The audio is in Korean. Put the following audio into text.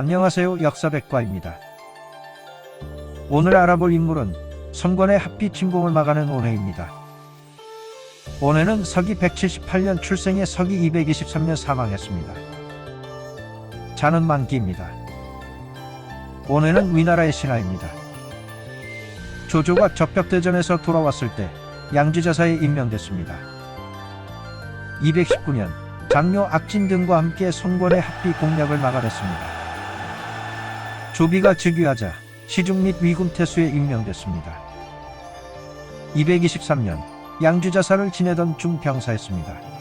안녕하세요 역사백과입니다. 오늘 알아볼 인물은 성권의 합비 침공을 막아낸 온해입니다. 온해는 서기 178년 출생에 서기 223년 사망했습니다. 자는 만기입니다. 온해는 위나라의 신하입니다. 조조가 적벽대전에서 돌아왔을 때 양지자사에 임명됐습니다. 219년 장묘 악진 등과 함께 송권의 합비 공략을 막아냈습니다. 조비가 즉위하자 시중 및 위군 태수에 임명됐습니다. 223년 양주자사를 지내던 중병사였습니다.